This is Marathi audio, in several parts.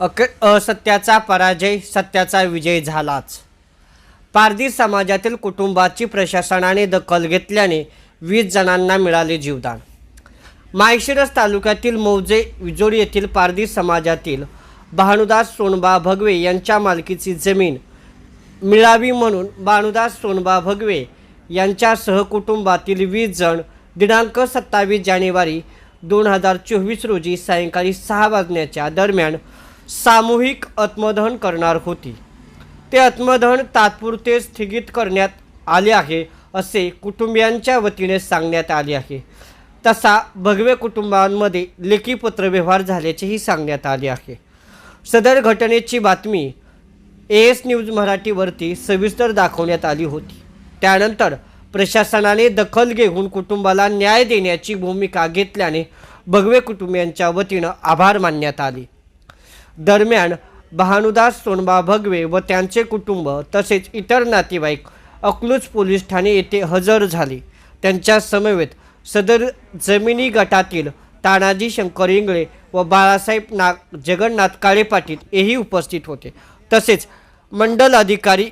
अक असत्याचा पराजय सत्याचा विजय झालाच. पारधी समाजातील कुटुंबाची प्रशासनाने दखल घेतल्याने वीस जणांना मिळाले जीवदान. माळशिरस तालुक्यातील मौजे विजोड येथील पारधी समाजातील भानुदास सोनबा भगवे यांच्या मालकीची जमीन मिळावी म्हणून भानुदास सोनबा भगवे यांच्या सहकुटुंबातील वीस जण दिनांक सत्तावीस जानेवारी दोन हजार चोवीस रोजी सायंकाळी सहा वाजण्याच्या दरम्यान सामूहिक आत्मदहन करणार होती. ते आत्मदहन तात्पुरते स्थगित करण्यात आले आहे असे कुटुंबियांच्या वतीने सांगण्यात आले आहे. तसा भगवे कुटुंबांमध्ये लेखी पत्रव्यवहार झाल्याचेही सांगण्यात आले आहे. सदर घटनेची बातमी ए एस न्यूज मराठीवरती सविस्तर दाखवण्यात आली होती. त्यानंतर प्रशासनाने दखल घेऊन कुटुंबाला न्याय देण्याची भूमिका घेतल्याने भगवे कुटुंबियांच्या वतीनं आभार मानण्यात आले. दरम्यान भानुदास सोनबा भगवे व त्यांचे कुटुंब तसेच इतर नातेवाईक अकलूज पोलीस ठाणे येथे हजर झाले. त्यांच्या समवेत सदर जमिनी गटातील तानाजी शंकर इंगळे व बाळासाहेब नाग जगन्नाथ काळे पाटील हेही उपस्थित होते. तसेच मंडल अधिकारी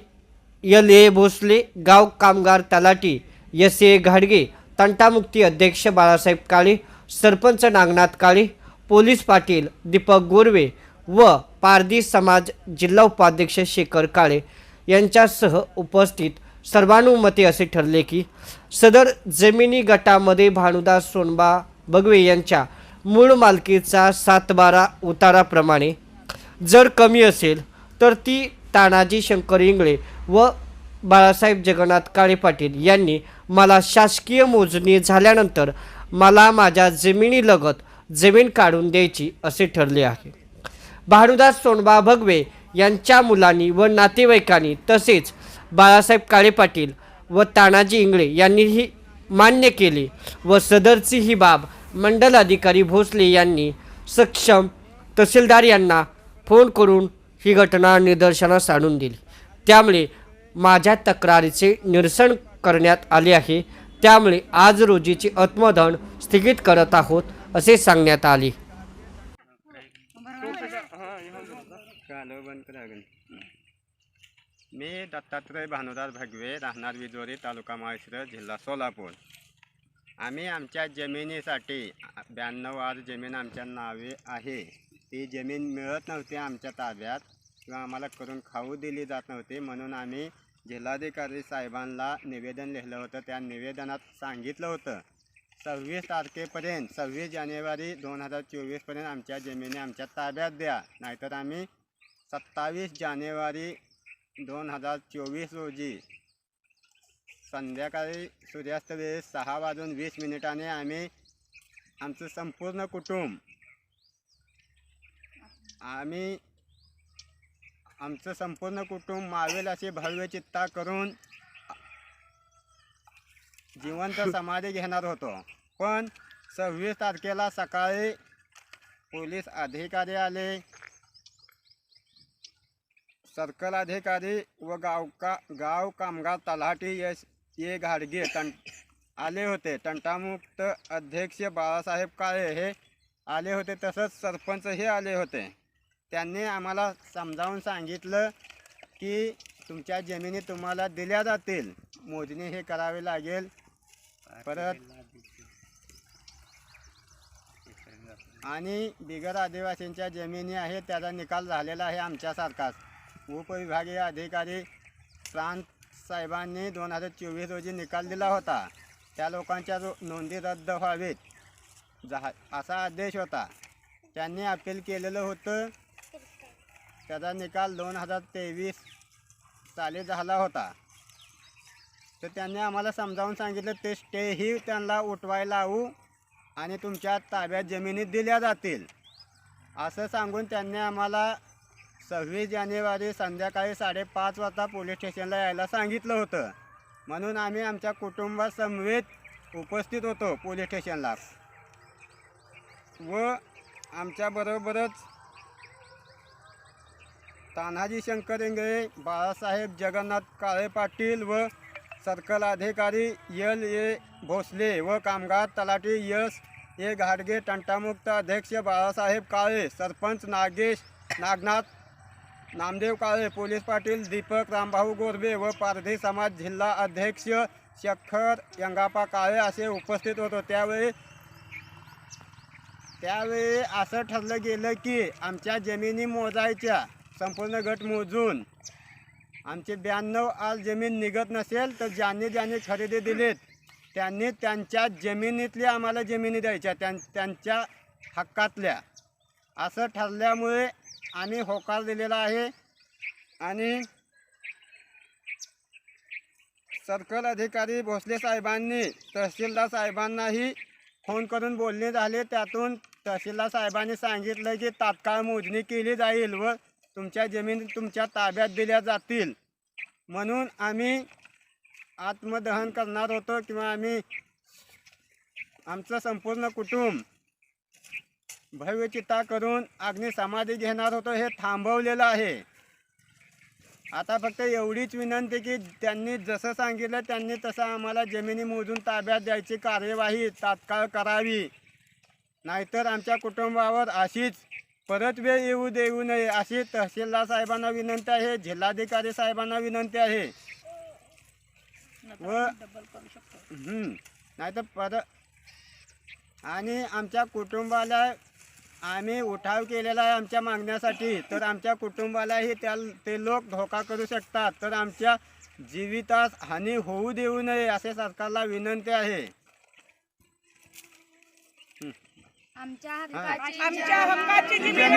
यल ए भोसले गाव कामगार तलाटी एस ए घाडगे तंटामुक्ती अध्यक्ष बाळासाहेब काळे सरपंच नागनाथ काळे पोलीस पाटील दीपक गोरवे व पारधी समाज जिल्हा उपाध्यक्ष शेखर काळे यांच्यासह उपस्थित सर्वानुमते असे ठरले की सदर जमिनी गटामध्ये भानुदास सोनबा बगवे यांच्या मूळ मालकीचा सातबारा उताराप्रमाणे जर कमी असेल तर ती तानाजी शंकर इंगळे व बाळासाहेब जगन्नाथ काळे पाटील यांनी मला शासकीय मोजणी झाल्यानंतर मला माझ्या जमिनीलगत जमीन काढून द्यायची असे ठरले आहे. भानुदास सोनबा भगवे यांच्या मुलांनी व नातेवाईकांनी तसेच बाळासाहेब काळे पाटील व तानाजी इंगळे यांनीही मान्य केले व सदरची ही बाब मंडल अधिकारी भोसले यांनी सक्षम तहसीलदार यांना फोन करून ही घटना निदर्शनास आणून दिली. त्यामुळे माझ्या तक्रारीचे निरसन करण्यात आले आहे. त्यामुळे आज रोजीचे आत्मदहन स्थगित करत आहोत असे सांगण्यात आले. बंद मी दत्तात्रय भानुदास भगवे राहणार विजोरी तालुका माळशिरस जिल्हा सोलापूर आम्ही आमच्या जमिनीसाठी ब्याण्णव आर जमीन आमच्या नावे आहे ती जमीन मिळत नव्हती आमच्या ताब्यात किंवा आम्हाला करून खाऊ दिली जात नव्हती म्हणून आम्ही जिल्हाधिकारी साहेबांना निवेदन लिहिलं होतं त्या निवेदनात सांगितलं होतं सव्वीस तारखेपर्यंत सव्वीस जानेवारी दोन हजार चोवीसपर्यंत आमच्या जमिनी आमच्या ताब्यात द्या नाहीतर आम्ही सत्तावीस जानेवारी दोन हजार चोवीस रोजी संध्याकाळी सूर्यास्त वेळेस सहा वाजून वीस मिनिटाने आम्ही आमचं संपूर्ण कुटुंब आम्ही आमचं संपूर्ण कुटुंब मावेल अशी भव्य चित्ता करून जिवंत समाधी घेणार होतो. पण सव्वीस तारखेला सकाळी पोलीस अधिकारी आले. सर्कल अधिकारी व गाव का गाव कामगार तलाठी यश ये घाडगे तं आले होते. तंटामुक्त अध्यक्ष बाळासाहेब काळे हे आले होते तसंच सरपंच हे आले होते. त्यांनी आम्हाला समजावून सांगितलं की तुमच्या जमिनी तुम्हाला दिल्या जातील. मोजणी हे करावे लागेल. परत आणि बिगर आदिवासींच्या जमिनी आहे त्याचा निकाल झालेला आहे आमच्यासारखाच. उपविभागीय अधिकारी प्रांत साहेबांनी दोन हजार चोवीस रोजी निकाल दिला होता. त्या लोकांच्या रो नोंदी रद्द व्हावेत. जा असा आदेश होता. त्यांनी अपील केलेलं होतं. त्याचा निकाल दोन हजार तेवीस साली झाला होता. तर त्यांनी आम्हाला समजावून सांगितलं ते स्टेही त्यांना उठवायला लावू आणि तुमच्या ताब्यात जमिनी दिल्या जातील. असं सांगून त्यांनी आम्हाला सव्वीस जानेवारी संध्याकाळी साडेपाच वाजता पोलीस स्टेशनला यायला सांगितलं होतं. म्हणून आम्ही आमच्या कुटुंबासमवेत उपस्थित होतो पोलीस स्टेशनला. व आमच्याबरोबरच तानाजी शंकर इंगळे बाळासाहेब जगन्नाथ काळे पाटील व सर्कल अधिकारी यल ए भोसले व कामगार तलाठी यस ए घाडगे तंटामुक्त अध्यक्ष बाळासाहेब काळे सरपंच नागेश नागनाथ नामदेव काळे पोलीस पाटील दीपक रामभाऊ गोरबे व पारधी समाज जिल्हा अध्यक्ष शखर यंगापा काळे असे उपस्थित होतो. त्यावेळी त्यावेळी असं ठरलं गेलं की आमच्या जमिनी मोजायच्या संपूर्ण गट मोजून. आमचे ब्याण्णव आल जमीन निघत नसेल तर ज्यांनी ज्यांनी खरेदी दिलीत त्यांनी त्यांच्या जमिनीतल्या आम्हाला जमिनी द्यायच्या त्यां त्यांच्या हक्कातल्या. असं ठरल्यामुळे आम्ही होकार दिलेला आहे. आणि सर्कल अधिकारी भोसले साहेबांनी तहसीलदार साहेबांनाही फोन करून बोलणे झाले. त्यातून तहसीलदार साहेबांनी सांगितलं की तात्काळ मोजणी केली जाईल व तुमच्या जमिनी तुमच्या ताब्यात दिल्या जातील. म्हणून आम्ही आत्मदहन करणार होतो किंवा आम्ही आमचं संपूर्ण कुटुंब भव्य चिता करून अग्निसमाधी घेणार होतो हे थांबवलेलं आहे. आता फक्त एवढीच विनंती की त्यांनी जसं सांगितलं त्यांनी तसं आम्हाला जमिनी मोजून ताब्यात द्यायची कार्यवाही तात्काळ करावी. नाहीतर आमच्या कुटुंबावर अशीच परत वेळ येऊ देऊ नये अशी तहसीलदार साहेबांना विनंती आहे जिल्हाधिकारी साहेबांना विनंती आहे. व नाहीतर परत आणि आमच्या कुटुंबाला आम्ही उठाव केलेला आहे आमच्या मागण्यासाठी तर आमच्या कुटुंबालाही त्या ते लोक धोका करू शकतात तर आमच्या जीवितास हानी होऊ देऊ नये असे सरकारला विनंती आहे आमच्या हक्काची आमच्या हक्काची जमीन